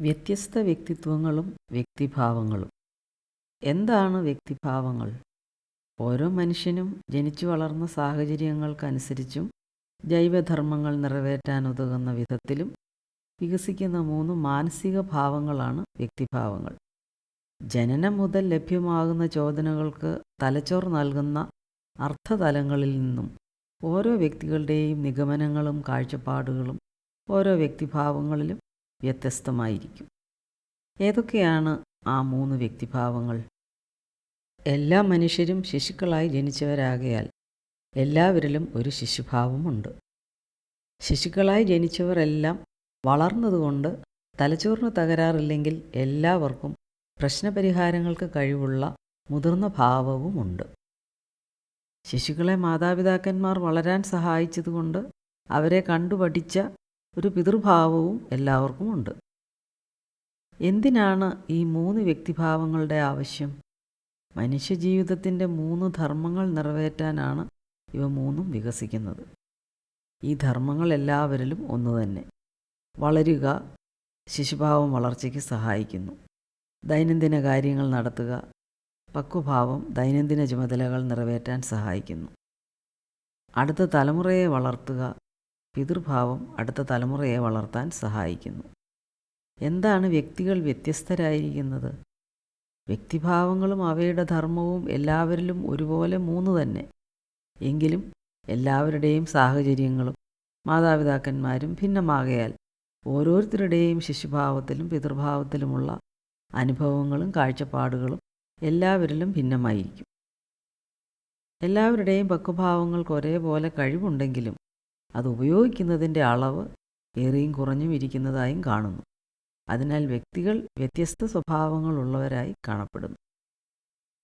വ്യത്യസ്ത വ്യക്തിത്വങ്ങളും വ്യക്തിഭാവങ്ങളും. എന്താണ് വ്യക്തിഭാവങ്ങൾ? ഓരോ മനുഷ്യനും ജനിച്ചു വളർന്ന സാഹചര്യങ്ങൾക്കനുസരിച്ചും ജൈവധർമ്മങ്ങൾ നിറവേറ്റാനുതകുന്ന വിധത്തിലും വികസിക്കുന്ന മൂന്ന് മാനസിക ഭാവങ്ങളാണ് വ്യക്തിഭാവങ്ങൾ. ജനനം മുതൽ ലഭ്യമാകുന്ന ചോദനകൾക്ക് തലച്ചോർ നൽകുന്ന അർത്ഥതലങ്ങളിൽ നിന്നും ഓരോ വ്യക്തികളുടെയും നിഗമനങ്ങളും കാഴ്ചപ്പാടുകളും ഓരോ വ്യക്തിഭാവങ്ങളിലും വ്യത്യസ്തമായിരിക്കും. ഏതൊക്കെയാണ് ആ മൂന്ന് വ്യക്തിഭാവങ്ങൾ? എല്ലാ മനുഷ്യരും ശിശുക്കളായി ജനിച്ചവരാകയാൽ എല്ലാവരിലും ഒരു ശിശുഭാവമുണ്ട്. ശിശുക്കളായി ജനിച്ചവരെല്ലാം വളർന്നതുകൊണ്ട് തലച്ചോറിന് തകരാറില്ലെങ്കിൽ എല്ലാവർക്കും പ്രശ്നപരിഹാരങ്ങൾക്ക് കഴിവുള്ള മുതിർന്ന ഭാവവുമുണ്ട്. ശിശുക്കളെ മാതാപിതാക്കന്മാർ വളരാൻ സഹായിച്ചതുകൊണ്ട് അവരെ കണ്ടുപഠിച്ച ഒരു പിതൃഭാവവും എല്ലാവർക്കുമുണ്ട് എന്തിനാണ് ഈ മൂന്ന് വ്യക്തിഭാവങ്ങളുടെ ആവശ്യം? മനുഷ്യജീവിതത്തിന്റെ മൂന്ന് ധർമ്മങ്ങൾ നിറവേറ്റാനാണ് ഇവ മൂന്നും വികസിക്കുന്നത്. ഈ ധർമ്മങ്ങൾ എല്ലാവരിലും ഒന്നു തന്നെ. വളരുക ശിശുഭാവം വളർച്ചയ്ക്ക് സഹായിക്കുന്നു. ദൈനംദിന കാര്യങ്ങൾ നടത്തുക പക്വഭാവം ദൈനംദിന ചുമതലകൾ നിറവേറ്റാൻ സഹായിക്കുന്നു. അടുത്ത തലമുറയെ വളർത്തുക പിതൃഭാവം അടുത്ത തലമുറയെ വളർത്താൻ സഹായിക്കുന്നു. എന്താണ് വ്യക്തികൾ വ്യത്യസ്തരായിരിക്കുന്നത്? വ്യക്തിഭാവങ്ങളും അവയുടെ ധർമ്മവും എല്ലാവരിലും ഒരുപോലെ മൂന്ന് തന്നെ. എങ്കിലും എല്ലാവരുടെയും സാഹചര്യങ്ങളും മാതാപിതാക്കന്മാരും ഭിന്നമാകയാൽ ഓരോരുത്തരുടെയും ശിശുഭാവത്തിലും പിതൃഭാവത്തിലുമുള്ള അനുഭവങ്ങളും കാഴ്ചപ്പാടുകളും എല്ലാവരിലും ഭിന്നമായിരിക്കും. എല്ലാവരുടെയും പക്വഭാവങ്ങൾക്ക് ഒരേപോലെ കഴിവുണ്ടെങ്കിലും അത് ഉപയോഗിക്കുന്നതിന്റെ അളവ് ഏറിയും കുറഞ്ഞും ഇരിക്കുന്നതായും കാണുന്നു. അതിനാൽ വ്യക്തികൾ വ്യത്യസ്ത സ്വഭാവങ്ങളുള്ളവരായി കാണപ്പെടുന്നു.